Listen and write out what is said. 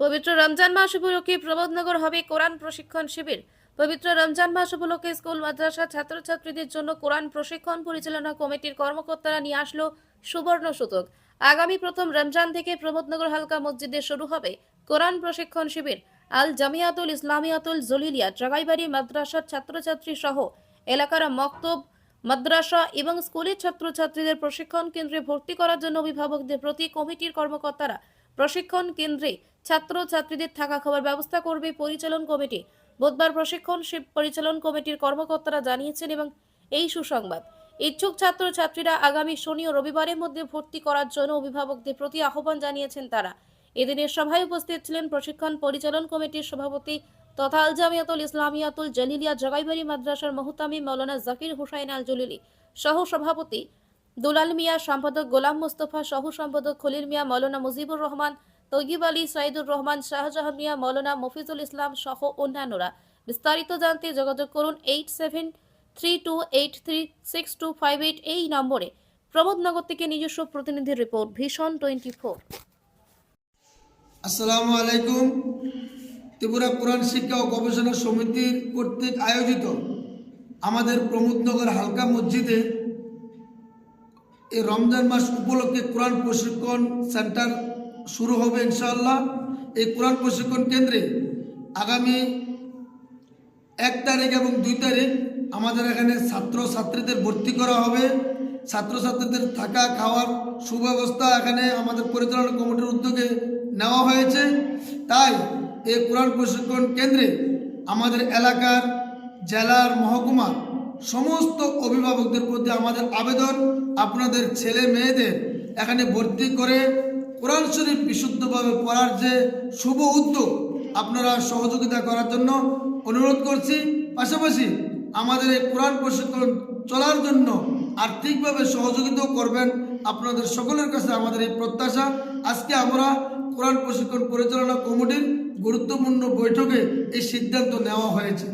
পবিত্র রমজান মাস উপলক্ষে প্রবোধনগর হবে কোরআন প্রশিক্ষণ শিবির। পবিত্র রমজান মাস উপলক্ষে স্কুল, মাদ্রাসা, ছাত্রছাত্রীদের জন্য কোরআন প্রশিক্ষণ পরিচালনা কমিটির কর্মকর্তারা নিয়ে আসলো সুবর্ণ সুযোগ। আগামী প্রথম রমজান থেকে প্রবোধনগর হালকা মসজিদে শুরু হবে কোরআন প্রশিক্ষণ শিবির। আল জামিয়াতুল ইসলামিয়াতুল জলিলিয়া, জাগাইবাড়ি মাদ্রাসার ছাত্রছাত্রী সহ এলাকার মক্তব, মাদ্রাসা এবং স্কুলের ছাত্রছাত্রীদের প্রশিক্ষণ কেন্দ্রে ভর্তি করার জন্য অভিভাবকদের প্রতি কমিটির কর্মকর্তারা প্রশিক্ষণ কেন্দ্রে ছাত্রছাত্রীদের থাকা খাওয়ার ব্যবস্থা করবে পরিচালন কমিটি। বুধবার প্রশিক্ষণ পরিচালন কমিটির কর্মকর্তারা জানিয়েছেন এবং এই সুসংবাদ, ইচ্ছুক ছাত্রছাত্রীরা আগামী শনি ও রবিবারের মধ্যে ভর্তি করার জন্য অভিভাবকদের প্রতি আহ্বান জানিয়েছেন তারা। এদিনের সভায় উপস্থিত ছিলেন প্রশিক্ষণ পরিচালন কমিটির সভাপতি তথা আল জামিয়াতুল ইসলামিয়াতুল জলিলিয়া জগাইবাড়ি মাদ্রাসার মহতামি মৌলানা জাকির হুসাইন আল জলিলি সহ সভাপতি দুলাল মিয়া সম্পাদক গোলাম মোস্তফা, সহ সম্পাদক খলিল মিয়া, মৌলানা মুজিবুর রহমান, তৈগিব আলী সাইদুর রহমান, শাহজাহান মিয়া, মৌলানা মফিজুল ইসলাম সহ অন্যান্যরা। বিস্তারিত জানতে যোগাযোগ করুন eight seven three two eight three six two five eight এই নম্বরে। প্রমোদনগর থেকে নিজস্ব প্রতিনিধির রিপোর্ট, ভীষণ টোয়েন্টি ফোর আসসালামু আলাইকুম। ত্রিপুরা কোরআন শিক্ষা ও গবেষণা সমিতির কর্তৃক আয়োজিত আমাদের প্রমোদনগর হালকা মসজিদে এই রমজান মাস উপলক্ষে কোরআন প্রশিক্ষণ সেন্টার শুরু হবে ইনশাআল্লাহ। এই কোরআন প্রশিক্ষণ কেন্দ্রে আগামী এক তারিখ এবং দুই তারিখ আমাদের এখানে ছাত্র ছাত্রীদের ভর্তি করা হবে। ছাত্রছাত্রীদের থাকা, খাওয়ার সুব্যবস্থা এখানে আমাদের পরিচালনা কমিটির উদ্যোগে নেওয়া হয়েছে। তাই এই কোরআন প্রশিক্ষণ কেন্দ্রে আমাদের এলাকার, জেলার মহকুমার সমস্ত অভিভাবকদের প্রতি আমাদের আবেদন, আপনাদের ছেলে মেয়েদের এখানে ভর্তি করে কোরআন শরীফ বিশুদ্ধভাবে পড়ার যে শুভ উদ্যোগ আপনারা সহযোগিতা করার জন্য অনুরোধ করছি। পাশাপাশি আমাদের এই কোরআন প্রশিক্ষণ চলার জন্য আর্থিকভাবে সহযোগিতাও করবেন আপনাদের সকলের কাছে আমাদের এই প্রত্যাশা। আজকে আমরা কোরআন প্রশিক্ষণ পরিচালনা কমিটির গুরুত্বপূর্ণ বৈঠকে এই সিদ্ধান্ত নেওয়া হয়েছে।